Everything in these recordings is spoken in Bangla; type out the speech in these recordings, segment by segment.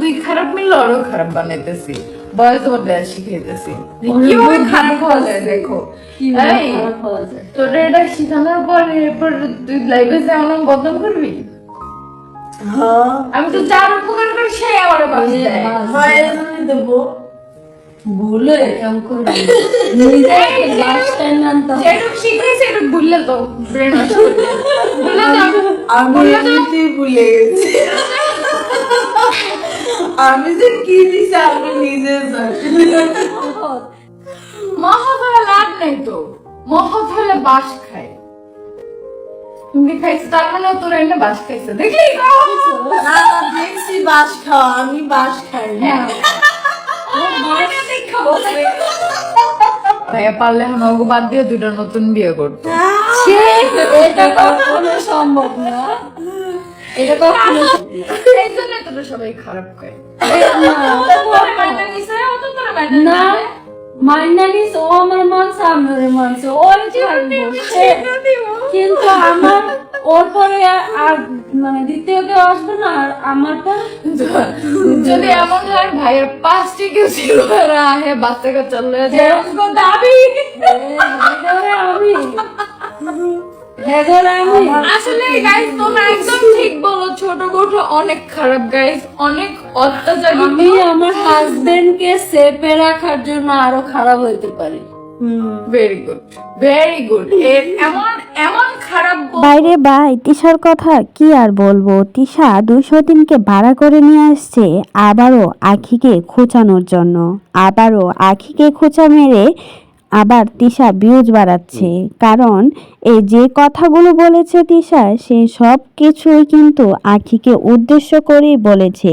দুই খারাপ মিললে আরও খারাপ বানাইতেছি। বয়স তোমার দেয়া শিখাইতেছি কীভাবে খারাপ হওয়া যায় দেখো? তোর এটা শিখানোর পর এরপর তুই লাইফে যে আমার বদনাম করবি? হ্যাঁ। আমি তো যার উপকার করি সেই আমার বাস দেয়। হয় দেবো। ভুলে এরকম এটা ভুললে তো? ভুলে তো? ভুলে গেছি। আমি যে কি দিছি আমি নিজে জানি। মহৎ হলে লাভ নেই তো। মহৎ হলে বাস খায়। তুমি খাইছো? তার মানে তোর এনে বাস খাইছে। না দেখছি বাস খাওয়া আমি বাস খাই না। ভাইয়া পারলে ওকে বাদ দিয়ে দুটো নতুন বিয়ে করতো। এটা কখনো সম্ভব না। এটা কখনো এই জন্য তোরা সবাই খারাপ খায়। না মাইনানিস ও আমার মানছে আমি ওরে মানছে কিন্তু আমার ওর পরে আর মানে দ্বিতীয় কেউ আসবে না আর আমার পর? যদি এমন হয় ভাইয়ের পাঁচটি কেউ ছিল আহে বাচ্চা কাচ্চা যায়। দাবি। আমি আমি আসলে গাইস তোমরা একদম ঠিক বলো ছোট গোটো অনেক খারাপ গাইস অনেক অত্যাচারী আমি আমার হাজবেন্ডকে রাখার জন্য আরও খারাপ হইতে পারি। ভেরি গুড ভেরি গুড এমন এমন খারাপ বাইরে বাই তিশার কথা কি আর বলব? তিশা দুশো দিনকে ভাড়া করে নিয়ে আসছে আবারও আখিকে খোঁচানোর জন্য। আবারও আখিকে খোঁচা মেরে আবার তিশা বিউজ বাড়াচ্ছে। কারণ এই যে কথাগুলো বলেছে তিশা, সে সব কিছুই কিন্তু আখিকে উদ্দেশ্য করেই বলেছে।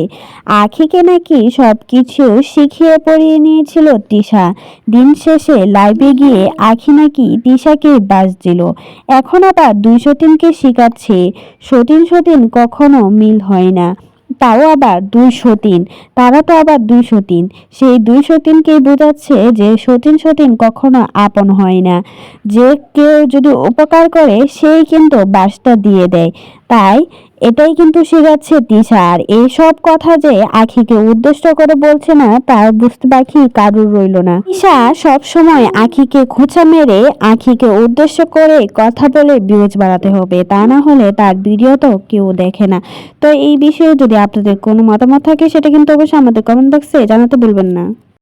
আখিকে নাকি সব কিছু শিখিয়ে পড়িয়ে নিয়েছিল তিশা। দিন শেষে লাইভে গিয়ে আখি নাকি তিশাকে বাস দিল। এখন আবার দুই সতীনকে শিখাচ্ছে। সতীন সতীন কখনো মিল হয় না। তাও আবার দুইশো তিন তারা তো আবার দুইশো তিন। সেই দুইশো তিনকেই বোঝাচ্ছে যে সতীন সতীন কখনো আপন হয় না। যে কেউ যদি উপকার করে, সেই কিন্তু বাসটা দিয়ে দেয়। তাই এটাই কিন্তু শেখাচ্ছে তিশা। আর এইসব কথা যে আখিকে উদ্দেশ্য করে বলছে না তার বুঝতে বাকি কারুর রইল না। তিশা সব সময় আখিকে খোঁচা মেরে, আখিকে উদ্দেশ্য করে কথা বলে ভিউজ বাড়াতে হবে। তা না হলে তার ভিডিও তো কেউ দেখে না। তো এই বিষয়ে যদি আপনাদের কোনো মতামত থাকে, সেটা কিন্তু অবশ্যই আমাদের কমেন্ট বক্সে জানাতে ভুলবেন না।